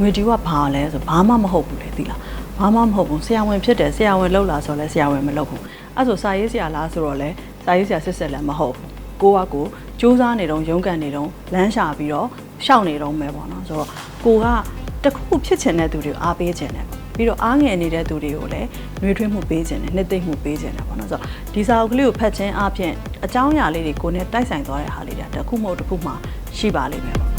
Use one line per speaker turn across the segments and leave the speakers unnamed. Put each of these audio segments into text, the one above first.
ငွေဒီကဘာလဲဆိုဘာမှမဟုတ်ဘူးလေသိလားဘာမှမဟုတ်ဘူးဆရာဝန်ဖြစ်တယ်ဆရာဝန်လောက်လာဆိုလဲဆရာဝန်မလောက်ဘူးအဲ့ဆိုစာရေးဆရာလားဆိုတော့လဲစာရေးဆရာစစ်စစ်လည်းမဟုတ်ဘူးကိုကကိုစူးစမ်းနေတော့ရုန်းကန်နေတော့လမ်းရှာပြီးတော့ရှောက်နေတော့မယ်ပေါ့နော်ဆိုတော့ကိုကတခုဖြစ်ချင်တဲ့သူတွေကိုအားပေးချင်တယ်ပြီးတော့အားငယ်နေတဲ့သူတွေကိုလည်းနှွေးထွေးမှုပေးခြင်းနဲ့နှစ်သိမ့်မှုပေးခြင်းနဲ့ပေါ့နော်ဆိုတော့ဒီစာအုပ်ကလေးကိုဖတ်ခြင်းအပြင်အကြောင်းအရာလေးတွေကိုနဲ့တိုက်ဆိုင်သွားတဲ့ဟာလေးတွေတခုမဟုတ်တစ်ခုမှရှိပါလိမ့်မယ်ပေါ့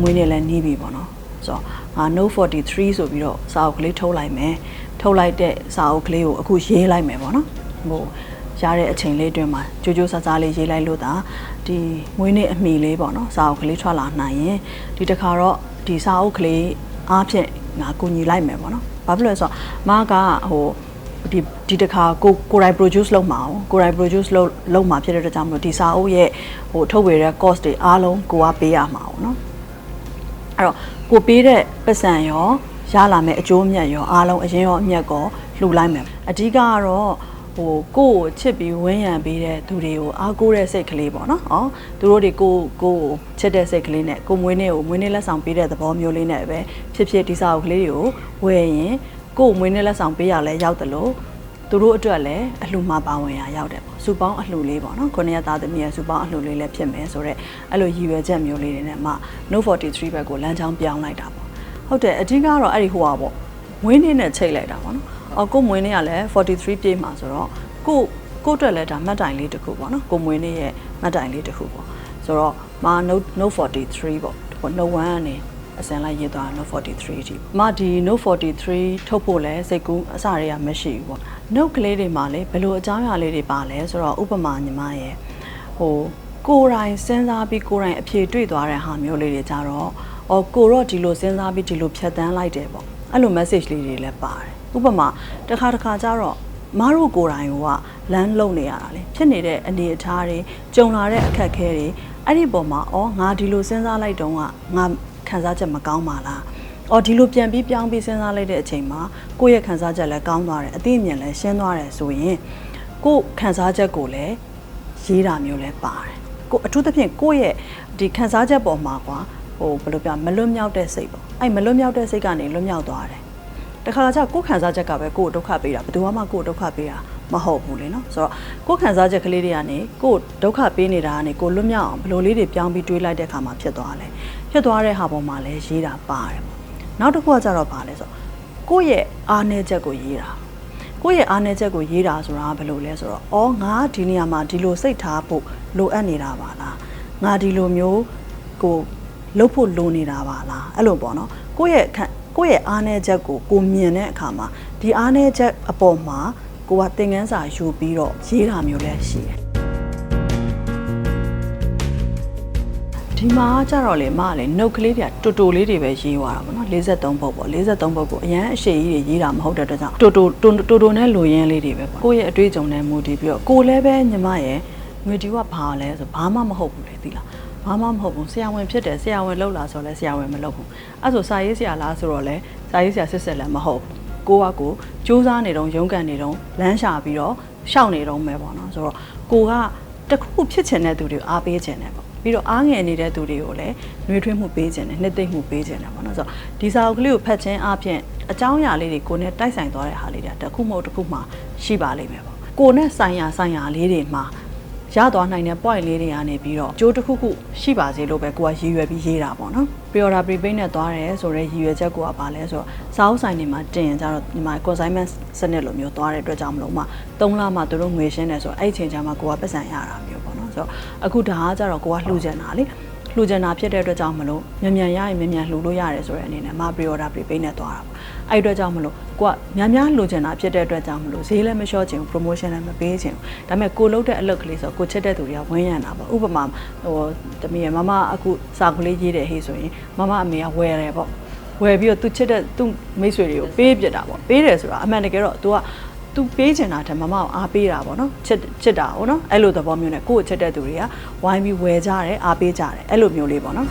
မွေးနေလဲနီးပြီပေါ့နော်ဆိုတော့ငါ Note 43ဆိုပြီးတော့စာအုပ်ကလေးထုတ်လိုက်မယ်ထုတ်လိုက်တဲ့စာအုပ်ကလေးကိုအခုရေးလိုက်မယ်ပေါ့နော်ဟိုရတဲ့အချိန်လေးအတွင်းမှာကြိုးကြိုးဆားဆားလေးရေးလိုက်လို့ဒါဒီမွေးနေ့အမိလေးပေါ့နော်စာအုပ်ကလေးထွက်လာနိုင်ရင်ဒီတစ်ခါတော့ဒီစာအုပ်ကလေးအားဖြင့်ငါကူညီလိုက်မယ်ပေါ့နော်ဘာဖြစ်လို့လဲဆိုတော့မကဟို ဒီဒီတစ်ခါကိုကိုရိုင် produce လုပ်မှာ哦ကိုရိုင် produce လုပ်လုပ်မှာဖြစ်တဲ့အတွက်ကြောင့်မလို့ဒီစာအုပ်ရဲ့ဟိုထုတ်ဝေတဲ့ cost တွေအားလုံးကိုကပေးရမှာ哦เนาะ အဲ့တော့ကိုပေးတဲ့ပတ်စံရောရလာမဲ့အကျိုးအမြတ်ရောအားလုံးအရင်ရောအမြတ်ကောလှူလိုက်မယ်အဓိကကတော့ဟိုကိုယ့်ကိုချစ်ပြီးဝန်းရံပေးတဲ့သူတွေကိုအားကိုးတဲ့စိတ်ကလေးပေါ့နော်။အော်သူတို့တွေကိုကိုကိုချစ်တဲ့စိတ်ကလေးနဲ့ကိုမွေးနေ့ကိုမွေးနေ့လက်ဆောင်ပေးတဲ့သဘောမျိုးလေးနဲ့ပဲဖြစ်ဖြစ်ဒီစာအုပ်ကလေးတွေကိုဝယ်ရင်ကိုယ်မွေးနေ့လက်ဆောင်ပေးရလဲရောက်တယ်လို့ သူတို့အတွက်လည်းအလှမှာပါဝင်ရရောက်တယ်ပေါ့။စူပေါင်းအလှလေးပေါ့နော်။ခုနှစ်ရက်သားသမီးရဲ့စူပေါင်းအလှလေးလည်းဖြစ်မယ်ဆိုတော့အဲ့လိုရည်ရွယ်ချက်မျိုးလေးတွေနဲ့မှ Note 43ဘက်ကိုလမ်းကြောင်းပြောင်းလိုက်တာပေါ့။ဟုတ်တယ်အဓိကတော့အဲ့ဒီဟိုပါပေါ့။မွေးနေ့နဲ့ချိန်လိုက်တာပေါ့နော်။အော်ကိုမွေးနေ့ကလည်း43ပြည့်မှာဆိုတော့ကိုကိုအတွက်လည်းဒါမှတ်တိုင်လေးတစ်ခုပေါ့နော်။ကိုမွေးနေ့ရဲ့မှတ်တိုင်လေးတစ်ခုပေါ့။ဆိုတော့မာ Note Note 43ပေါ့။ဟို Note 1ကနေ အစင်လိုက်ရေးသွား Note 43အထိ။မဒီ Note 43ထုတ်ဖို့လဲစိတ်ကူးအစတွေကမရှိဘူးပေါ့။ Note ကလေးတွေမှာလေဘယ်လိုအကြောင်းအရာလေးတွေပါလဲဆိုတော့ဥပမာညီမရဲ့ဟိုကိုယ်တိုင်စဉ်းစားပြီးကိုယ်တိုင်အဖြေတွေ့သွားတဲ့ဟာမျိုးလေးတွေကြတော့အော်ကိုတော့ဒီလိုစဉ်းစားပြီးဒီလိုဖြတ်တန်းလိုက်တယ်ပေါ့။အဲ့လို message လေးတွေလည်းပါတယ်။ဥပမာတစ်ခါတစ်ခါကျတော့မအားတို့ကိုယ်တိုင်ကလမ်းလုံနေရတာလေဖြစ်နေတဲ့အနေအထားတွေကြုံလာတဲ့အခက်အခဲတွေအဲ့ဒီပုံမှာအော်ငါဒီလိုစဉ်းစားလိုက်တော့ကငါ ခံစားချက်မကောင်းပါလားအော်ဒီလိုပြန်ပြီးပြောင်းပြီးစဉ်းစားလိုက်တဲ့အချိန်မှာကိုယ့်ရဲ့ခံစားချက်လည်းကောင်းသွားတယ်အသိအမြင်လည်းရှင်းသွားတယ်ဆိုရင်ကိုယ့်ခံစားချက်ကိုလည်းရေးတာမျိုးလည်းပါတယ်ကိုအထူးသဖြင့်ကိုယ့်ရဲ့ဒီခံစားချက်ပေါ်မှာကွာဟိုဘယ်လိုပြောမလွတ်မြောက်တဲ့စိတ်ပေါ့အဲ့မလွတ်မြောက်တဲ့စိတ်ကနေလွတ်မြောက်သွားတယ်တခါကျကိုယ်ခံစားချက်ကပဲကိုယ်ဒုက္ခပေးတာဘယ်သူမှကိုယ်ဒုက္ခပေးတာမဟုတ်ဘူးလေနော်ဆိုတော့ကိုယ်ခံစားချက်ကလေးတွေကနေကိုယ်ဒုက္ခပေးနေတာကနေကိုယ်လွတ်မြောက်အောင်ဘယ်လိုလေးတွေပြောင်းပြီးတွေးလိုက်တဲ့အခါမှာဖြစ်သွားတယ် ဖြစ်သွားတဲ့ဟာပေါ်မှာလည်းရေးတာပါတယ်ပေါ့နောက်တစ်ခုကကျတော့ဗာလဲဆိုတော့ကိုယ့်ရဲ့အားနည်းချက်ကိုရေးတာကိုယ့်ရဲ့အားနည်းချက်ကိုရေးတာဆိုတာဘယ်လိုလဲဆိုတော့အော်ငါဒီနေရာမှာဒီလိုစိတ်ထားဖို့လိုအပ်နေတာပါလားငါဒီလိုမျိုးကိုလှုပ်ဖို့လိုနေတာပါလားအဲ့လိုပေါ့နော်ကိုယ့်ရဲ့ခံကိုယ့်ရဲ့အားနည်းချက်ကိုကိုမြင်တဲ့အခါမှာဒီအားနည်းချက်အပေါ်မှာကိုကသင်ခန်းစာယူပြီးတော့ရေးတာမျိုးလည်းရှိတယ် ဒီမှာကျတော့လေမကလေနှုတ်ကလေးတွေကတူတူလေးတွေပဲရေးသွားတာပေါ့နော်53ပုတ်ပေါ့53ပုတ်ကိုအရန်အရှိကြီးတွေရေးတာမဟုတ်တဲ့အတွက်ကြောင့်တူတူတူတူတူနဲ့လိုရင်းလေးတွေပဲပေါ့ကိုယ့်ရဲ့အတွေ့အကြုံနဲ့မူတည်ပြီးတော့ကိုလည်းပဲညီမရဲ့ငွေဒီကဘာလဲဆိုဘာမှမဟုတ်ဘူးလေသိလားဘာမှမဟုတ်ဘူးဆရာဝန်ဖြစ်တယ်ဆရာဝန်လောက်လာဆိုလဲဆရာဝန်မလောက်ဘူးအဲ့ဆိုစာရေးဆရာလားဆိုတော့လဲစာရေးဆရာစစ်စစ်လည်းမဟုတ်ဘူးကိုကကိုစူးစမ်းနေတော့ရုန်းကန်နေတော့လမ်းရှာပြီးတော့ရှောက်နေတော့မယ်ပေါ့နော်ဆိုတော့ကိုကတခုဖြစ်ချင်တဲ့သူတွေကိုအားပေးချင်တယ်ပေါ့ ပြီးတော့အားငယ်နေတဲ့သူတွေကိုလည်းနှွေးထွေးမှုပေးခြင်းနဲ့နှစ်သိမ့်မှုပေးခြင်းတယ်ပေါ့နော်ဆိုတော့ဒီစာအုပ်ကလေးကိုဖတ်ခြင်းအပြင်အကြောင်းအရာလေးတွေကိုနဲ့တိုက်ဆိုင်သွားတဲ့ဟာလေးတွေတခုမဟုတ်တခုမှရှိပါလိမ့်မယ်ပေါ့ကိုနဲ့ဆိုင်ရာဆိုင်ရာလေးတွေမှာရသွားနိုင်တဲ့ point လေးတွေကနေပြီးတော့ကြိုးတစ်ခုခုရှိပါစေလို့ပဲကိုကရည်ရွယ်ပြီးရေးတာပေါ့နော် pre-order prepaid နဲ့သွားတယ်ဆိုတော့ရည်ရွယ်ချက်ကကဘာလဲဆိုတော့စာအုပ်ဆိုင်တွေမှာတင်ရင်ကြတော့ဒီမှာ consignment စနစ်လိုမျိုးသွားတဲ့အတွက်ကြောင့်မလို့မှ3လမှသူတို့ငွေရှင်းတယ်ဆိုတော့အဲ့ဒီချိန်ကျမှကိုကပတ်စံရတာမျိုးပေါ့နော် ဆိုတော့အခုဒါကကြတော့ကိုကလှူချင်တာလေလှူချင်တာဖြစ်တဲ့အတွက်ကြောင့်မလို့မြန်မြန်ရရင်မြန်မြန်လှူလို့ရတယ်ဆိုတဲ့အနေနဲ့မ pre-order prepaid နဲ့သွားတာပေါ့အဲ့ဒီအတွက်ကြောင့်မလို့ကိုကများများလှူချင်တာဖြစ်တဲ့အတွက်ကြောင့်မလို့ဈေးလည်းမလျှော့ချင်ဘူး promotion လည်းမပေးချင်ဘူးဒါပေမဲ့ကိုလုပ်တဲ့အလုပ်ကလေးဆိုကိုချစ်တဲ့သူတွေကဝန်းရံတာပေါ့ဥပမာဟိုတမီးရမမအခုစာကလေးရေးတယ်ဟေးဆိုရင်မမအမေကဝယ်တယ်ပေါ့ဝယ်ပြီးတော့သူချစ်တဲ့သူမိတ်ဆွေတွေကိုပေးပြစ်တာပေါ့ပေးတယ်ဆိုတာအမှန်တကယ်တော့ तू က သူပေးချင်တာတည်းမမကိုအားပေးတာပေါ့နော်ချစ်ချစ်တာပေါ့နော်အဲ့လိုသဘောမျိုးနဲ့ကိုယ့်ကိုချစ်တဲ့သူတွေကဝိုင်းပြီးဝယ်ကြတယ်အားပေးကြတယ်အဲ့လိုမျိုးလေးပေါ့နော်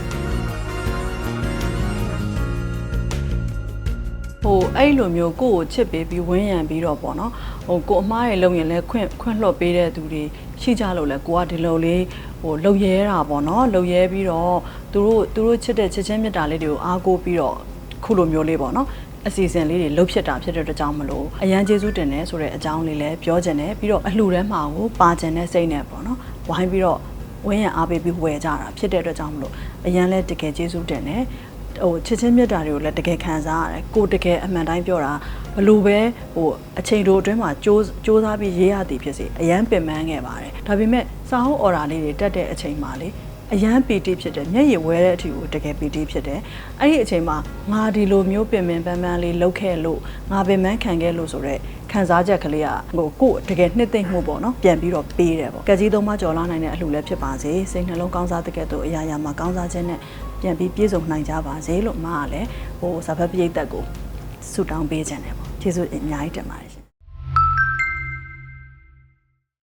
ဟိုအဲ့လိုမျိုးကိုယ့်ကိုချစ်ပေးပြီးဝန်းရံပြီးတော့ပေါ့နော်ဟိုကိုအမားရဲ့လုံရင်လဲခွင့်ခွင့်လွှတ်ပေးတဲ့သူတွေရှိကြလို့လဲကိုကဒီလိုလေးဟိုလုံရဲတာပေါ့နော်လုံရဲပြီးတော့သူတို့သူတို့ချစ်တဲ့ချစ်ချင်းမြတ်တာလေးတွေကိုအားကိုးပြီးတော့ခုလိုမျိုးလေးပေါ့နော် အစီအစဉ်လေးတွေလှုပ်ဖြစ်တာဖြစ်တဲ့အတွက်ကြောင့်မလို့အရန်ကျေးဇူးတင်တယ်ဆိုတဲ့အကြောင်းလေးလည်းပြောချင်တယ်ပြီးတော့အလှူထဲမှာကိုပါချင်တဲ့စိတ်နဲ့ပေါ့နော်ဝိုင်းပြီးတော့ဝင်းရံအားပေးပြီးဝယ်ကြတာဖြစ်တဲ့အတွက်ကြောင့်မလို့အရန်လည်းတကယ်ကျေးဇူးတင်တယ်ဟိုချစ်ချင်းမြတ်တာတွေကိုလည်းတကယ်ခံစားရတယ်ကိုတကယ်အမှန်တိုင်းပြောတာဘလို့ပဲဟိုအချိန်တိုအတွင်းမှာစ조စ조စားပြီးရေးရသည်ဖြစ်စေအရန်ပင်ပန်းခဲ့ပါတယ်ဒါပေမဲ့စာအုပ်အော်ဒါလေးတွေတက်တဲ့အချိန်မှာလေ အရန်ပီတိဖြစ်တယ်မျက်ရည်ဝဲတဲ့အထိကိုတကယ်ပီတိဖြစ်တယ်အဲ့ဒီအချိန်မှာငါဒီလိုမျိုးပင်ပင်ပန်းပန်းလေးလှုပ်ခဲ့လို့ငါပင်ပန်းခံခဲ့လို့ဆိုတော့ခံစားချက်ကလေးကဟိုကိုယ့်တကယ်နှစ်သိမ့်မှုပေါ့နော်ပြန်ပြီးတော့ပေးတယ်ပေါ့ကက်ကြီးသုံးပါကြော်လာနိုင်တဲ့အလှလည်းဖြစ်ပါစေစိတ်နှလုံးကောင်းစားတဲ့ကဲ့သို့အရာရာမှာကောင်းစားခြင်းနဲ့ပြန်ပြီးပြည့်စုံနိုင်ကြပါစေလို့အမကလည်းဟိုစာဖတ်ပိတ်သက်ကိုဆုတောင်းပေးခြင်းတယ်ပေါ့ကျေးဇူးအများကြီးတင်ပါတယ်